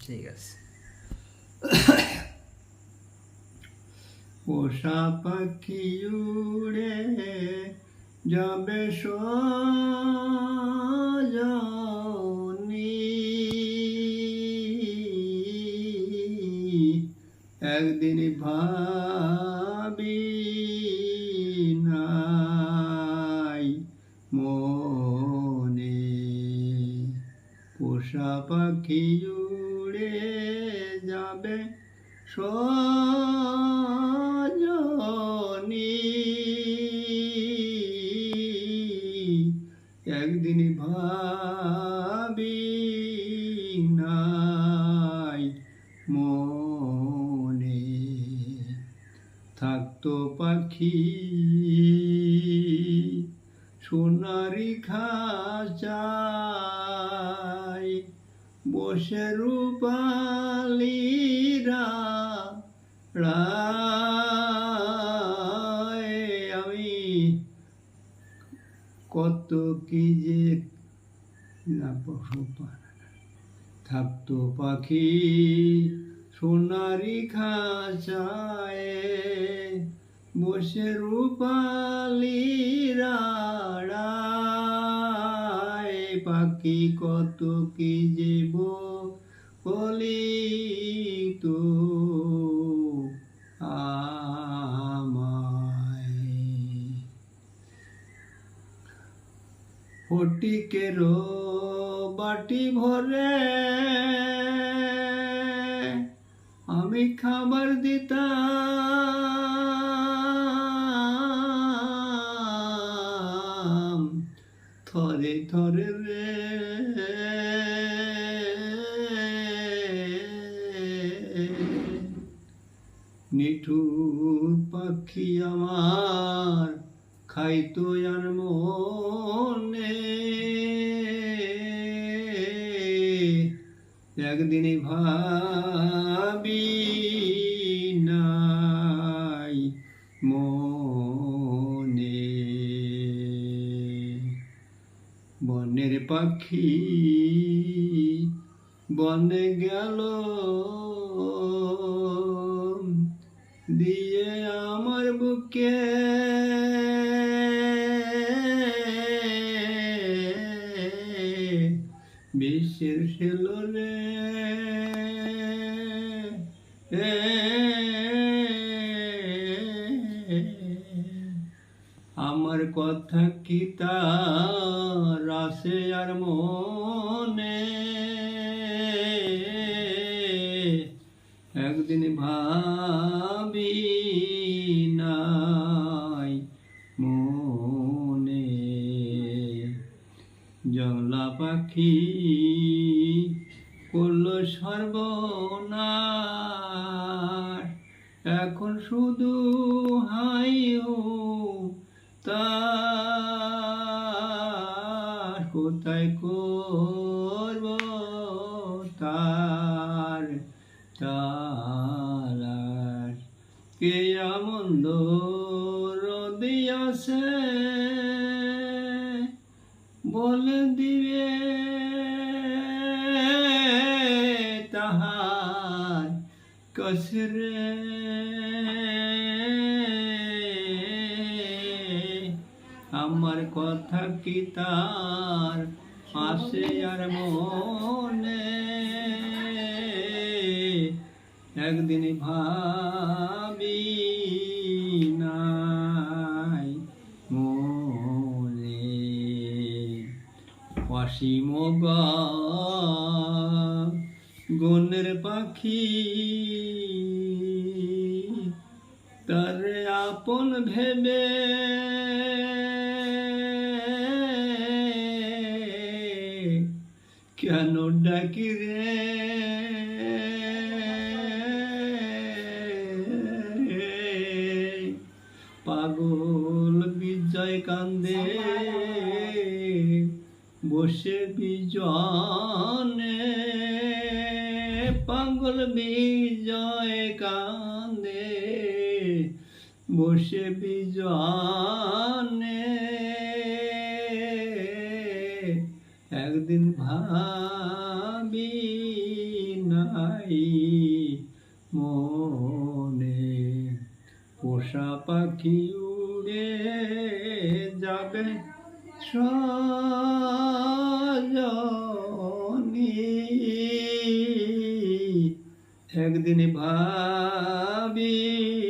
ঠিক আছে। পোষা পাখি উড়ে যাবে সজনি। একদিন ভাবি পাখি উড়ে যাবে সজনি। একদিন ভাবি নাই মনে থাকতো পাখি সোনারি খাঁচায় বসে রূপালীরা আমি কত কি যে না থাকতো পাখি সোনারি খাঁচায়। বসে রূপালীরা পাখি কত কি যে বলি তো ফটিকের বাটি ভরে আমি খাবার দিতাম। থরে থরে রে। নিঠুর পাখি আমার খাইতো আর মনে। একদিন ভাবি বনের পাখি বনে গেল। দিয়ে আমার বুকে কি তার আসে আর মনে। একদিন ভাবি নাই মনে। জলা পাখি করল সর্বনাশ। এখন শুধু হাই হো তার কোথায় করব তার? তার কে আমন্দ দিয়াছে? বলে দিবে তাহার কসরে। আমার কথা কি তার আসে আর মনে? একদিন ভাবি নাই মনে। অসীম গনের পাখি তার আপন ভেবে কেন ডাকি রে? পাগল বিজয় কান্দে বসে বিজনে পাগল বিজয় কান্দে বসে বিজনে। একদিন ভাবি নাই মনে। পোষা পাখি উড়ে যাবে সজনী। একদিন ভাই